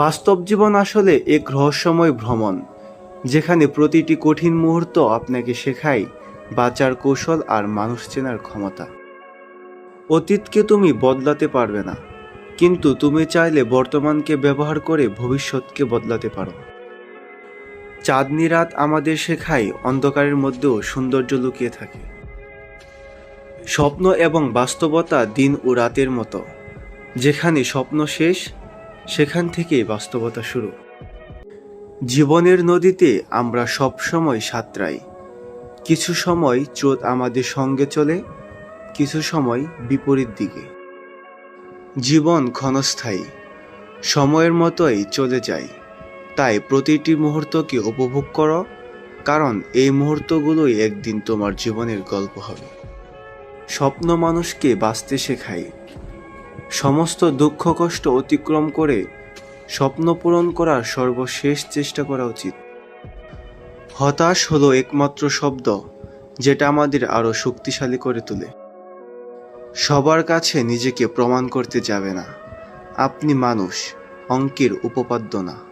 বাস্তব জীবন আসলে এক রহস্যময় ভ্রমণ, যেখানে প্রতিটি কঠিন মুহূর্ত আপনাকে শেখায় বাঁচার কৌশল আর মানুষ চেনার ক্ষমতা। অতীতকে তুমি বদলাতে পারবে না, কিন্তু তুমি চাইলে বর্তমানকে ব্যবহার করে ভবিষ্যৎকে বদলাতে পারো। চাঁদনি রাত আমাদের শেখায় অন্ধকারের মধ্যেও সৌন্দর্য লুকিয়ে থাকে। স্বপ্ন এবং বাস্তবতা দিন ও রাতের মতো, যেখানে স্বপ্ন শেষ সেখান থেকে বাস্তবতা শুরু। জীবনের নদীতে আমরা সব সময় সাঁতরাই। কিছু সময় স্রোত আমাদের সঙ্গে চলে, কিছু সময় বিপরীত দিকে। জীবন ক্ষণস্থায়ী, সময়ের মতোই চলে যায়। তাই প্রতিটি মুহূর্তকে উপভোগ করো, কারণ এই মুহূর্তগুলোই একদিন তোমার জীবনের গল্প হবে। স্বপ্ন মানুষকে বাঁচতে শেখায় সমস্ত দুঃখ কষ্ট অতিক্রম করে স্বপ্ন পূরণ করার সর্বশেষ চেষ্টা করা উচিত। হতাশ হলো একমাত্র শব্দ, যেটা আমাদের আরও শক্তিশালী করে তোলে। সবার কাছে নিজেকে প্রমাণ করতে যাবে না। আপনি মানুষ, অঙ্কের উপপাদ্য না।